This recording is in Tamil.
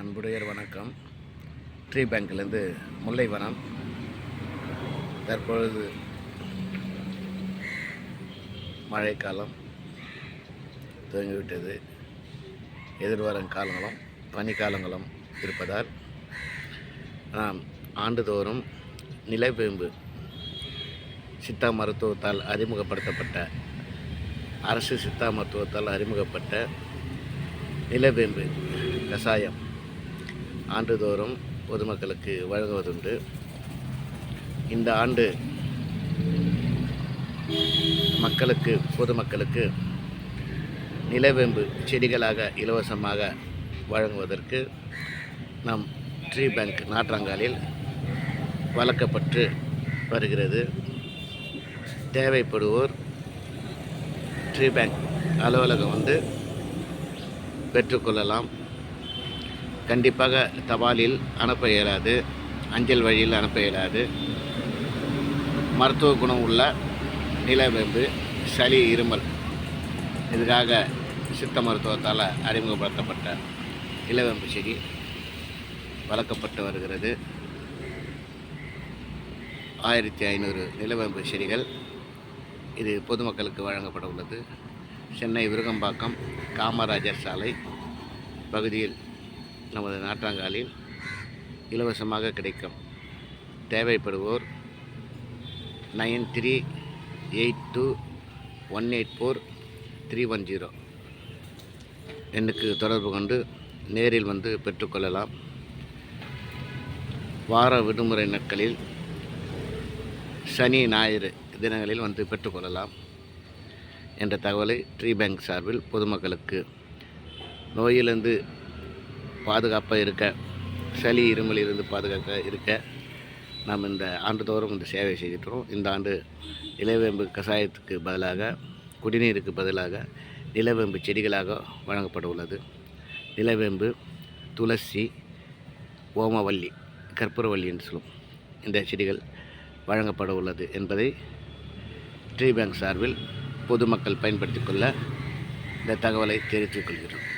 அன்புடையர் வணக்கம். ட்ரீ பேங்க்லேருந்து முல்லைவனம். தற்பொழுது மழைக்காலம் துவங்கிவிட்டது. எதிர்வரும் காலங்களும் பனிக்காலங்களும் இருப்பதால் நாம் ஆண்டுதோறும் நிலவேம்பு சித்தா மருத்துவத்தால் அறிமுகப்படுத்தப்பட்ட அரசு சித்தா மருத்துவத்தால் அறிமுகப்பட்ட நிலவேம்பு கஷாயம் ஆண்டுதோறும் பொதுமக்களுக்கு வழங்குவதுண்டு. இந்த ஆண்டு மக்களுக்கு பொதுமக்களுக்கு நிலவேம்பு செடிகளாக இலவசமாக வழங்குவதற்கு நம் ட்ரீ பேங்க் நாற்றாங்காலில் வளர்க்கப்பட்டு வருகிறது. தேவைப்படுவோர் ட்ரீ பேங்க் அலுவலகம் வந்து பெற்றுக்கொள்ளலாம். கண்டிப்பாக தபாலில் அனுப்ப இயலாது. அஞ்சல் வழியில் அனுப்ப இயலாது. மருத்துவ குணம் உள்ள நிலவேம்பு சளி இருமல் இதுக்காக சித்த மருத்துவத்தால் அறிமுகப்படுத்தப்பட்ட இலவேம்பு செடி வளர்க்கப்பட்டு வருகிறது. ஆயிரத்தி ஐநூறு நிலவேம்பு செடிகள் இது பொதுமக்களுக்கு வழங்கப்பட உள்ளது. சென்னை விருகம்பாக்கம் காமராஜர் சாலை பகுதியில் நமது நாற்றாங்காலில் இலவசமாக கிடைக்கும். தேவைப்படுவோர் nine three eight two one eight four three one zero எண்ணுக்கு தொடர்பு கொண்டு நேரில் வந்து பெற்றுக்கொள்ளலாம். வார விடுமுறை நாட்களில் சனி ஞாயிறு தினங்களில் வந்து பெற்றுக்கொள்ளலாம் என்ற தகவலை ட்ரீ பேங்க் சார்பில் பொதுமக்களுக்கு நோயிலிருந்து பாதுகாப்பாக இருக்க சளி இருமலிலிருந்து பாதுகாக்க இருக்க நாம் இந்த ஆண்டுதோறும் இந்த சேவை செய்துட்டுறோம். இந்த ஆண்டு நிலவேம்பு கஷாயத்துக்கு பதிலாக குடிநீருக்கு பதிலாக நிலவேம்பு செடிகளாக வழங்கப்பட உள்ளது. நிலவேம்பு துளசி ஓமவல்லி கற்பூரவல்லி என்று சொல்லும் இந்த செடிகள் வழங்கப்பட உள்ளது என்பதை ட்ரீ பேங்க் சார்பில் பொதுமக்கள் பயன்படுத்திக் கொள்ள இந்த தகவலை தெரிவித்துக் கொள்கிறோம்.